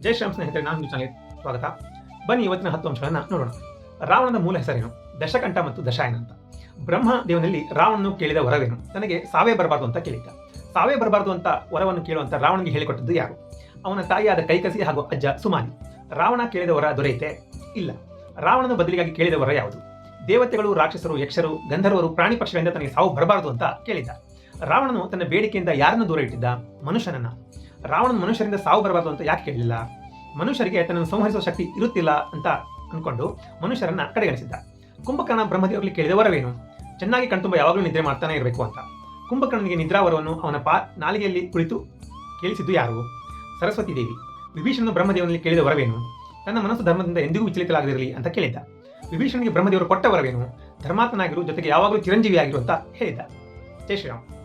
ಜೈ ಶ್ರೀರಾಮ್ ಸ್ನೇಹಿತರೆ, ನಾನು ನಿಮ್ಮ ಚಾನಲ್ಗೆ ಸ್ವಾಗತ. ಬನ್ನಿ ಇವತ್ತಿನ ಹತ್ತು ಅಂಶಗಳನ್ನು ನೋಡೋಣ. ರಾವಣನ ಮೂಲ ಹೆಸರೇನು? ದಶಕಂಠ ಮತ್ತು ದಶಾಯನ ಅಂತ. ಬ್ರಹ್ಮ ದೇವನಲ್ಲಿ ರಾವಣನು ಕೇಳಿದ ವರವೇನು? ತನಗೆ ಸಾವೇ ಬರಬಾರ್ದು ಅಂತ ಕೇಳಿದ್ದ. ಸಾವೇ ಬರಬಾರ್ದು ಅಂತ ವರವನ್ನು ಕೇಳುವಂತ ರಾವಣನಿಗೆ ಹೇಳಿಕೊಟ್ಟದ್ದು ಯಾರು? ಅವನ ತಾಯಿಯಾದ ಕೈಕಸಿ ಹಾಗೂ ಅಜ್ಜ ಸುಮಾನಿ ರಾವಣ ಕೇಳಿದ ವರ ದೊರೆಯುತ್ತೆ? ಇಲ್ಲ. ರಾವಣನ ಬದಲಿಗಾಗಿ ಕೇಳಿದ ವರ ಯಾವುದು? ದೇವತೆಗಳು, ರಾಕ್ಷಸರು, ಯಕ್ಷರು, ಗಂಧರ್ವರು, ಪ್ರಾಣಿ ಪಕ್ಷಿಗಳಿಂದ ತನಗೆ ಸಾವು ಬರಬಾರದು ಅಂತ ಕೇಳಿದ್ದ. ರಾವಣನು ತನ್ನ ಬೇಡಿಕೆಯಿಂದ ಯಾರನ್ನು ದೂರ ಇಟ್ಟಿದ್ದ? ಮನುಷ್ಯನನ್ನ. ರಾವಣನ ಮನುಷ್ಯರಿಂದ ಸಾವು ಬರಬಾರದು ಅಂತ ಯಾಕೆ ಕೇಳಲಿಲ್ಲ ಮನುಷ್ಯರಿಗೆ ತನ್ನನ್ನು ಸಂಹರಿಸುವ ಶಕ್ತಿ ಇರುತ್ತಿಲ್ಲ ಅಂತ ಅಂದ್ಕೊಂಡು ಮನುಷ್ಯರನ್ನ ಕಡೆಗಣಿಸಿದ್ದ. ಕುಂಭಕರ್ಣ ಬ್ರಹ್ಮದೇವರಲ್ಲಿ ಕೇಳಿದ ವರವೇನು? ಚೆನ್ನಾಗಿ ಕಣ್ತುಂಬ ಯಾವಾಗಲೂ ನಿದ್ರೆ ಮಾಡ್ತಾನೆ ಇರಬೇಕು ಅಂತ. ಕುಂಭಕರ್ಣನಿಗೆ ನಿದ್ರಾವರವನ್ನು ಅವನ ಪಾ ನಾಲಿಗೆಯಲ್ಲಿ ಕುಳಿತು ಕೇಳಿಸಿದ್ದು ಯಾರು? ಸರಸ್ವತಿ ದೇವಿ. ವಿಭೀಷಣನು ಬ್ರಹ್ಮದೇವನಲ್ಲಿ ಕೇಳಿದ ವರವೇನು? ತನ್ನ ಮನಸ್ಸು ಧರ್ಮದಿಂದ ಎಂದಿಗೂ ವಿಚಲಿತಲಾಗದಿರಲಿ ಅಂತ ಕೇಳಿದ್ದ. ವಿಭೀಷಣನಿಗೆ ಬ್ರಹ್ಮದೇವರು ಕೊಟ್ಟ ವರವೇನು? ಧರ್ಮಾತ್ಮನಾಗಿರು ಜೊತೆಗೆ ಯಾವಾಗಲೂ ಚಿರಂಜೀವಿಯಾಗಿರು ಅಂತ ಹೇಳಿದ್ದ. ಜೈ ಶ್ರೀರಾಮ್.